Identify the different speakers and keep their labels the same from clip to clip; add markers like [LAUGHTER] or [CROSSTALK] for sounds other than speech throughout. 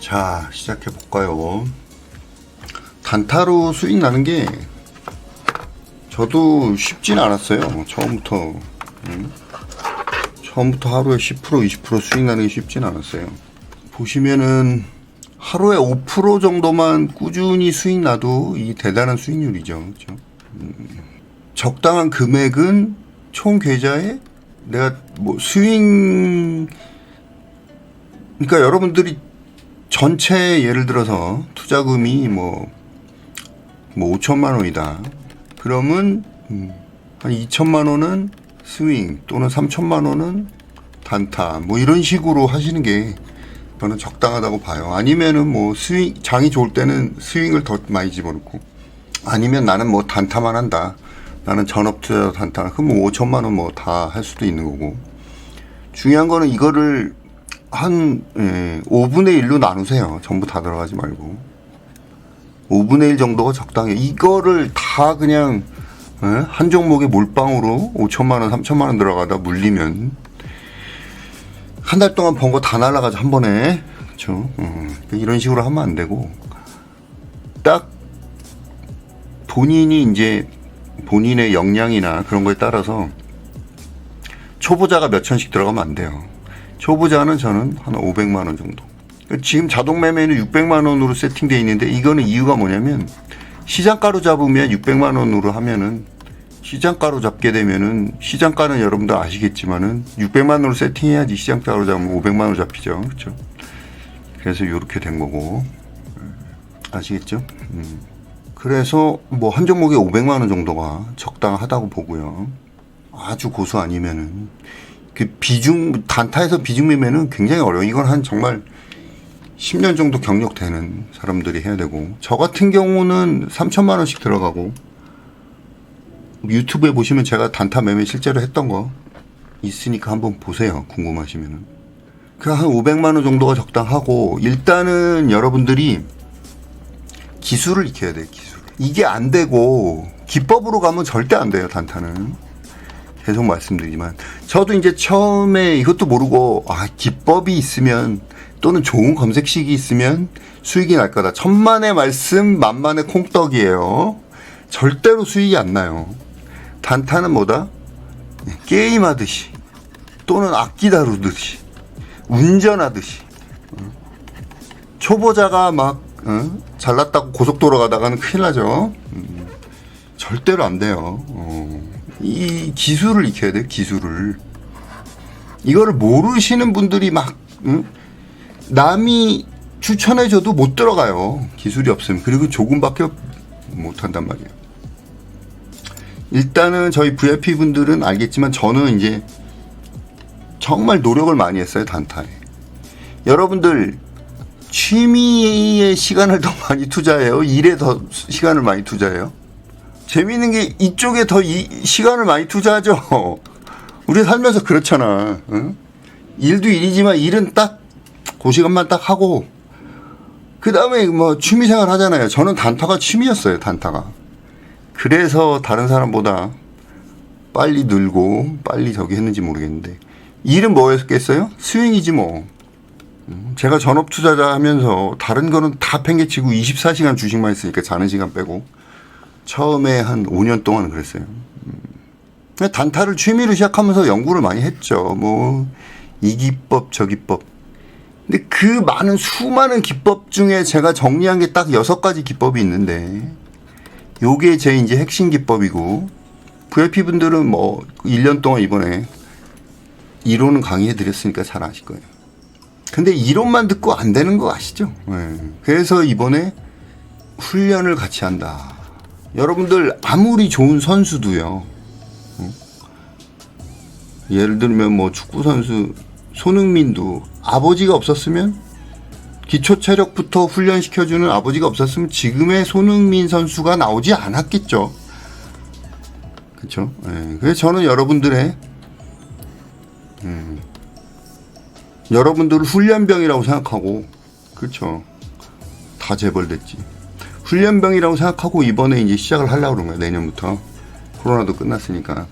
Speaker 1: 자, 시작해 볼까요? 단타로 수익 나는 게 저도 쉽진 않았어요. 처음부터. 음? 처음부터 하루에 10% 20% 수익 나는 게 쉽진 않았어요. 보시면은 하루에 5% 정도만 꾸준히 수익 나도 이 대단한 수익률이죠. 그죠? 음, 적당한 금액은 총 계좌에 내가 뭐 수익 그러니까 여러분들이 전체 예를 들어서 투자금이 뭐, 뭐 5천만 원이다. 그러면 음, 한 2천만 원은 스윙 또는 3천만 원은 단타 뭐 이런 식으로 하시는 게 저는 적당하다고 봐요. 아니면은 뭐 스윙 장이 좋을 때는 스윙을 더 많이 집어넣고 아니면 나는 뭐 단타만 한다. 나는 전업 투자 단타. 그럼 뭐 5천만 원 뭐 다 할 수도 있는 거고. 중요한 거는 이거를 한 예, 5분의 1로 나누세요. 전부 다 들어가지 말고. 5분의 1 정도가 적당해. 이거를 다 그냥 예, 한 종목에 몰빵으로 5천만 원, 3천만 원 들어가다 물리면 한 달 동안 번 거 다 날라가죠 한 번에. 그렇죠. 이런 식으로 하면 안 되고 딱 본인이 이제 본인의 역량이나 그런 거에 따라서 초보자가 몇 천씩 들어가면 안 돼요. 초보자는 저는 한 500만 원 정도. 그러니까 지금 자동 매매는 600만 원으로 세팅되어 있는데 이거는 이유가 뭐냐면 시장가로 잡으면 600만 원으로 하면은 시장가로 잡게 되면은 시장가는 여러분들 아시겠지만은 600만 원으로 세팅해야지 시장가로 잡으면 500만 원으로 잡히죠. 그렇죠? 그래서 이렇게 된 거고 아시겠죠? 음. 그래서 뭐 한 종목에 500만 원 정도가 적당하다고 보고요. 아주 고수 아니면은 그 비중 단타에서 비중 매매는 굉장히 어려워. 이건 한 정말 10년 정도 경력 되는 사람들이 해야 되고 저 같은 경우는 3천만 원씩 들어가고 유튜브에 보시면 제가 단타 매매 실제로 했던 거 있으니까 한번 보세요. 궁금하시면은. 그한 500만 원 정도가 적당하고 일단은 여러분들이 기술을 익혀야 돼요. 기술. 이게 안 되고 기법으로 가면 절대 안 돼요. 단타는. 계속 말씀드리지만 저도 이제 처음에 이것도 모르고 아 기법이 있으면 또는 좋은 검색식이 있으면 수익이 날 거다. 천만의 말씀 만만의 콩떡이에요. 절대로 수익이 안 나요. 단타는 뭐다? 게임하듯이 또는 악기 다루듯이 운전하듯이 어? 초보자가 막 어? 잘났다고 고속도로 가다가는 큰일 나죠. 음, 절대로 안 돼요. 어. 이 기술을 익혀야 돼요. 기술을 이거를 모르시는 분들이 막 응? 남이 추천해줘도 못 들어가요. 기술이 없으면 그리고 조금밖에 못 한단 말이에요. 일단은 저희 VIP 분들은 알겠지만 저는 이제 정말 노력을 많이 했어요 단타에. 여러분들 취미에 시간을 더 많이 투자해요. 일에 더 시간을 많이 투자해요. 재미있는 게 이쪽에 더 이, 시간을 많이 투자하죠. [LAUGHS] 우리 살면서 그렇잖아. 응? 일도 일이지만 일은 딱 그 시간만 딱 하고 그 다음에 뭐 취미생활 하잖아요. 저는 단타가 취미였어요. 단타가. 그래서 다른 사람보다 빨리 늘고 빨리 저기 했는지 모르겠는데 일은 뭐였겠어요? 스윙이지 뭐. 음, 제가 전업 투자자 하면서 다른 거는 다 팽개치고 24시간 주식만 했으니까 자는 시간 빼고 처음에 한 5년 동안 그랬어요. 음. 단타를 취미로 시작하면서 연구를 많이 했죠. 뭐, 이 기법, 저 기법. 근데 그 많은 수많은 기법 중에 제가 정리한 게 딱 여섯 가지 기법이 있는데, 요게 제 이제 핵심 기법이고, VIP 분들은 뭐, 1년 동안 이번에 이론은 강의해 드렸으니까 잘 아실 거예요. 근데 이론만 듣고 안 되는 거 아시죠? 네. 그래서 이번에 훈련을 같이 한다. 여러분들 아무리 좋은 선수도요. 어? 예를 들면 뭐 축구 선수 손흥민도 아버지가 없었으면 기초 체력부터 훈련시켜주는 아버지가 없었으면 지금의 손흥민 선수가 나오지 않았겠죠. 그렇죠. 예. 그래서 저는 여러분들의 음, 여러분들을 훈련병이라고 생각하고 그렇죠. 다 재벌됐지. 훈련병이라고 생각하고 이번에 이제 시작을 하려고 그런 거예요. 내년부터. 코로나도 끝났으니까.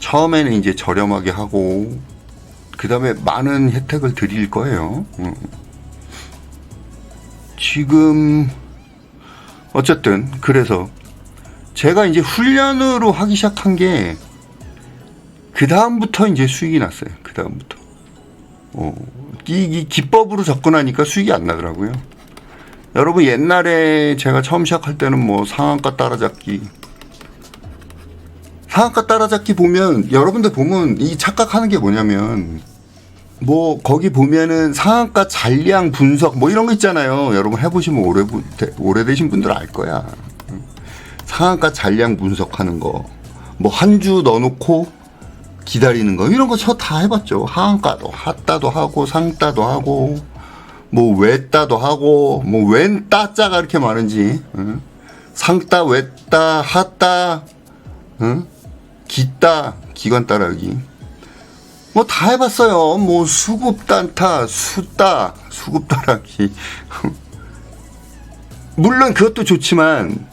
Speaker 1: 처음에는 이제 저렴하게 하고, 그 다음에 많은 혜택을 드릴 거예요. 어. 지금 어쨌든 그래서 제가 이제 훈련으로 하기 시작한 게 그 다음부터 이제 수익이 났어요. 그 다음부터. 어, 이, 이 기법으로 접근하니까 수익이 안 나더라고요. 여러분 옛날에 제가 처음 시작할 때는 뭐 상한가 따라잡기 상한가 따라잡기 보면 여러분들 보면 이 착각하는 게 뭐냐면 뭐 거기 보면은 상한가 잔량 분석 뭐 이런 거 있잖아요. 여러분 해보시면 오래 오래되신 분들 알 거야. 상한가 잔량 분석하는 거, 뭐 한 주 넣어놓고 기다리는 거 이런 거 저 다 해봤죠. 하한가도 핫다도 하고 상따도 하고 뭐 외따도 하고 뭐 웬 따자가 이렇게 많은지 응? 상따 외따 핫따 응? 기따 기관 따라기 뭐 다 해봤어요. 뭐 수급 단타 수따 수급 따라기 [LAUGHS] 물론 그것도 좋지만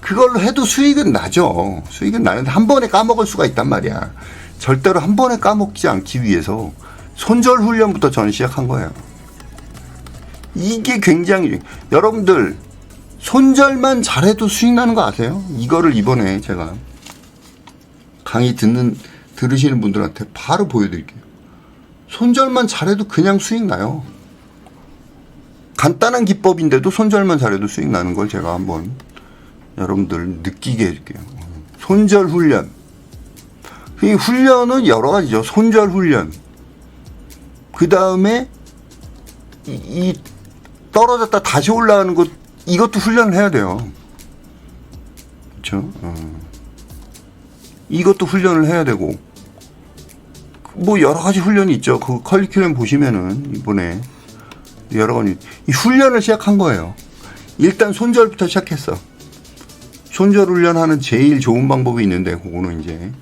Speaker 1: 그걸로 해도 수익은 나죠. 수익은 나는데 한 번에 까먹을 수가 있단 말이야. 절대로 한 번에 까먹지 않기 위해서 손절 훈련부터 저는 시작한 거예요. 이게 굉장히 여러분들 손절만 잘해도 수익 나는 거 아세요? 이거를 이번에 제가 강의 듣는 들으시는 분들한테 바로 보여드릴게요. 손절만 잘해도 그냥 수익 나요. 간단한 기법인데도 손절만 잘해도 수익 나는 걸 제가 한번 여러분들 느끼게 해줄게요. 손절 훈련. 이 훈련은 여러 가지죠. 손절 훈련. 그 다음에 이, 이 떨어졌다 다시 올라가는 것 이것도 훈련을 해야 돼요. 그렇죠? 어. 이것도 훈련을 해야 되고 뭐 여러 가지 훈련이 있죠. 그 커리큘럼 보시면은 이번에 여러 가지 이 훈련을 시작한 거예요. 일단 손절부터 시작했어. 손절 훈련하는 제일 좋은 방법이 있는데 그거는 이제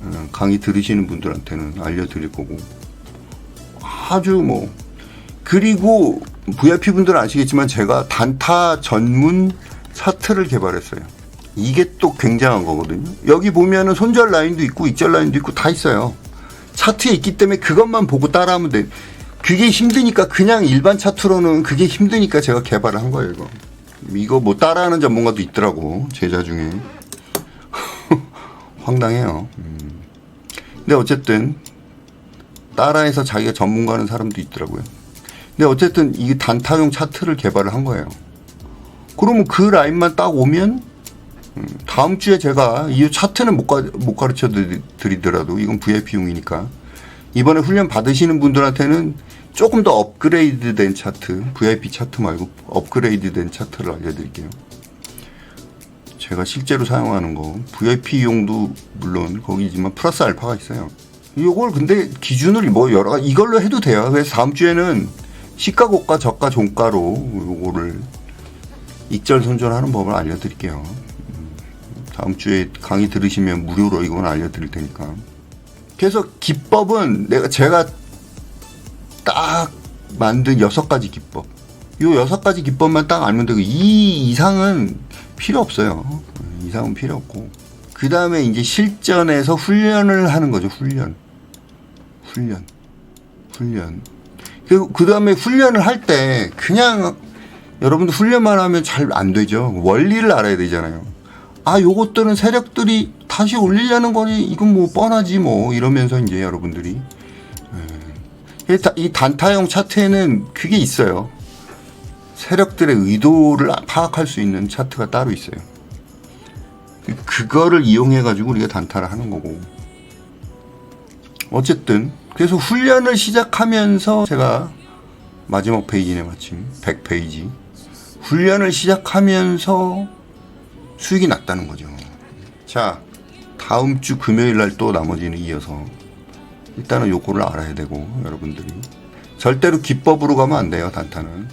Speaker 1: 어, 강의 들으시는 분들한테는 알려드릴 거고 아주 뭐 그리고 VIP 분들은 아시겠지만 제가 단타 전문 차트를 개발했어요. 이게 또 굉장한 거거든요. 여기 보면은 손절 라인도 있고 익절 라인도 있고 다 있어요. 차트에 있기 때문에 그것만 보고 따라하면 돼. 그게 힘드니까 그냥 일반 차트로는 그게 힘드니까 제가 개발을 한 거예요, 이거. 이거 뭐 따라하는 전문가도 있더라고 제자 중에 [LAUGHS] 황당해요. 음. 근데 어쨌든 따라해서 자기가 전문가는 사람도 있더라고요. 근데 어쨌든 이 단타용 차트를 개발을 한 거예요. 그러면 그 라인만 딱 오면 음, 다음 주에 제가 이 차트는 못, 가, 못 가르쳐 드리더라도 이건 VIP용이니까 이번에 훈련 받으시는 분들한테는 조금 더 업그레이드 된 차트, VIP 차트 말고 업그레이드 된 차트를 알려드릴게요. 제가 실제로 사용하는 거, VIP용도 물론 거기지만 플러스 알파가 있어요. 이걸 근데 기준을 뭐 여러 가지 이걸로 해도 돼요. 그래서 다음 주에는 시가 고가 저가 종가로 요거를 익절 손절하는 법을 알려드릴게요. 음, 다음 주에 강의 들으시면 무료로 이건 알려드릴 테니까. 그래서 기법은 내가 제가 딱 만든 여섯 가지 기법. 요 여섯 가지 기법만 딱 알면 되고 이 이상은 필요 없어요. 이상은 필요 없고. 그 다음에 이제 실전에서 훈련을 하는 거죠. 훈련. 훈련. 훈련. 그 다음에 훈련을 할 때 그냥 여러분들 훈련만 하면 잘 안 되죠. 원리를 알아야 되잖아요. 아, 요것들은 세력들이 다시 올리려는 거니 이건 뭐 뻔하지 뭐 이러면서 이제 여러분들이 이 단타형 차트에는 그게 있어요. 세력들의 의도를 파악할 수 있는 차트가 따로 있어요. 그거를 이용해 가지고 우리가 단타를 하는 거고. 어쨌든 그래서 훈련을 시작하면서 제가 마지막 페이지네 마침. 100페이지. 훈련을 시작하면서 수익이 났다는 거죠. 자, 다음 주 금요일 날 또 나머지는 이어서 일단은 요거를 알아야 되고 여러분들이. 절대로 기법으로 가면 안 돼요 단타는.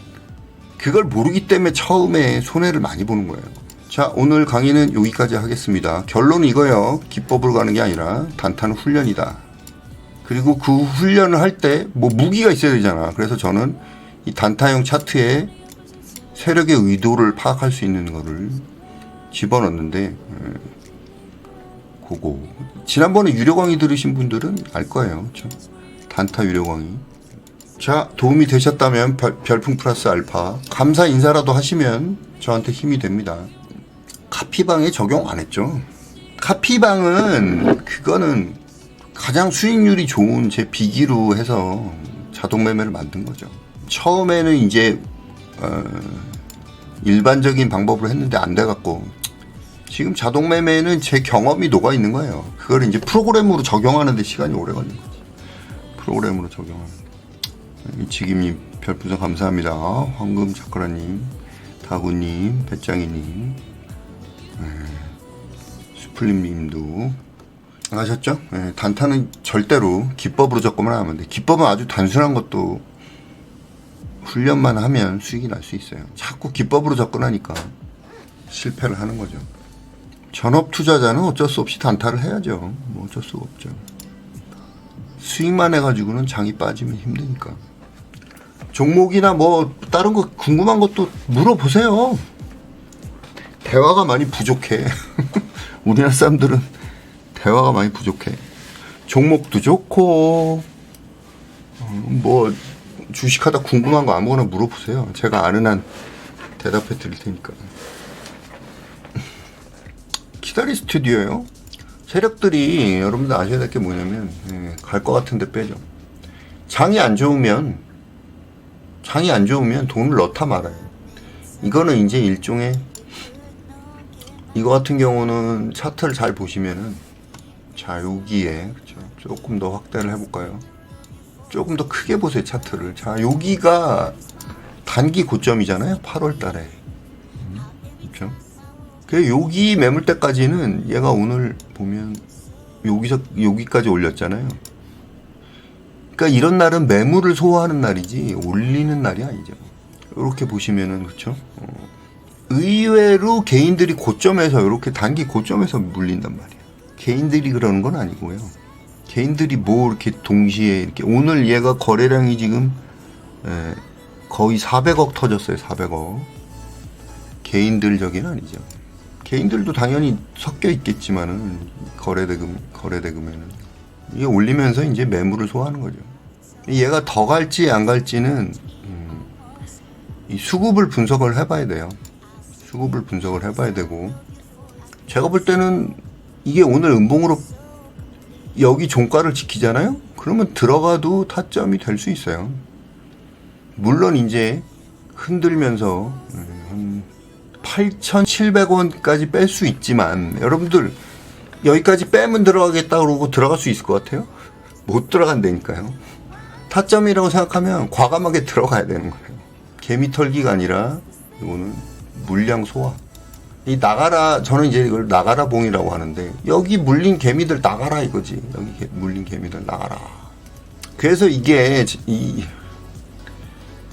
Speaker 1: 그걸 모르기 때문에 처음에 손해를 많이 보는 거예요. 자 오늘 강의는 여기까지 하겠습니다. 결론은 이거예요. 기법으로 가는 게 아니라 단타는 훈련이다 그리고 그 훈련을 할 때 뭐 무기가 있어야 되잖아 그래서 저는 이 단타형 차트에 세력의 의도를 파악할 수 있는 거를 집어넣는데 예, 그거 지난번에 유료광이 들으신 분들은 알 거예요. 그렇죠? 단타 유료광이 자, 도움이 되셨다면 별, 별풍 플러스 알파 감사 인사라도 하시면 저한테 힘이 됩니다. 카피방에 적용 안 했죠. 카피방은 그거는 가장 수익률이 좋은 제 비기로 해서 자동 매매를 만든 거죠. 처음에는 이제 어, 일반적인 방법으로 했는데 안 돼갖고 지금 자동 매매는 제 경험이 녹아 있는 거예요. 그걸 이제 프로그램으로 적용하는데 시간이 오래 걸린 거지. 프로그램으로 적용하는. 이치김님 별풍선 감사합니다. 황금 자크라님, 다구님, 배짱이님, 네, 수플림님도 아셨죠? 네, 단타는 절대로 기법으로 접근을 하면 돼. 기법은 아주 단순한 것도 훈련만 하면 수익이 날 수 있어요. 자꾸 기법으로 접근하니까 실패를 하는 거죠. 전업 투자자는 어쩔 수 없이 단타를 해야죠. 뭐 어쩔 수가 없죠. 수익만 해가지고는 장이 빠지면 힘드니까. 종목이나 뭐 다른 거 궁금한 것도 물어보세요. 대화가 많이 부족해. [LAUGHS] 우리나라 사람들은 대화가 많이 부족해. 종목도 좋고 어, 뭐 주식하다 궁금한 거 아무거나 물어보세요. 제가 아는 한 대답해 드릴 테니까. 키다리 스튜디오요. 세력들이 여러분들 아셔야 될 게 뭐냐면 갈것 같은데 빼죠. 장이 안 좋으면 장이 안 좋으면 돈을 넣다 말아요. 이거는 이제 일종의 이거 같은 경우는 차트를 잘 보시면은 자 여기에 그렇죠. 조금 더 확대를 해볼까요? 조금 더 크게 보세요 차트를. 자 여기가 단기 고점이잖아요. 8월달에. 그렇죠? 그 여기 매물대까지는 얘가 오늘 보면 여기서 여기까지 올렸잖아요. 그러니까 이런 날은 매물을 소화하는 날이지 올리는 날이 아니죠. 이렇게 보시면은 그렇죠. 어, 의외로 개인들이 고점에서 이렇게 단기 고점에서 물린단 말이에요. 개인들이 그러는 건 아니고요. 개인들이 뭐 이렇게 동시에 이렇게 오늘 얘가 거래량이 지금 에, 거의 400억 터졌어요. 400억. 개인들적인 아니죠. 개인들도 당연히 섞여 있겠지만은 거래대금 거래대금에는 이게 올리면서 이제 매물을 소화하는 거죠. 얘가 더 갈지 안 갈지는 음, 이 수급을 분석을 해봐야 돼요. 수급을 분석을 해봐야 되고 제가 볼 때는 이게 오늘 음봉으로 여기 종가를 지키잖아요. 그러면 들어가도 타점이 될 수 있어요. 물론 이제 흔들면서 음, 8,700원까지 뺄 수 있지만 여러분들 여기까지 빼면 들어가겠다 그러고 들어갈 수 있을 것 같아요? 못 들어간다니까요. 타점이라고 생각하면 과감하게 들어가야 되는 거예요. 개미 털기가 아니라 이거는 물량 소화. 이 나가라 저는 이제 이걸 나가라 봉이라고 하는데 여기 물린 개미들 나가라 이거지. 여기 개- 물린 개미들 나가라. 그래서 이게 이,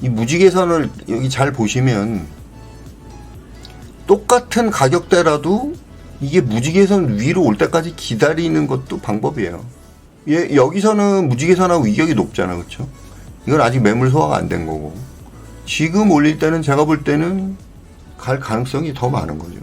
Speaker 1: 이 무지개선을 여기 잘 보시면 똑같은 가격대라도 이게 무지개선 위로 올 때까지 기다리는 것도 방법이에요. 예, 여기서는 무지개선하고 위격이 높잖아, 그렇죠? 이건 아직 매물 소화가 안 된 거고 지금 올릴 때는 제가 볼 때는 갈 가능성이 더 많은 거죠.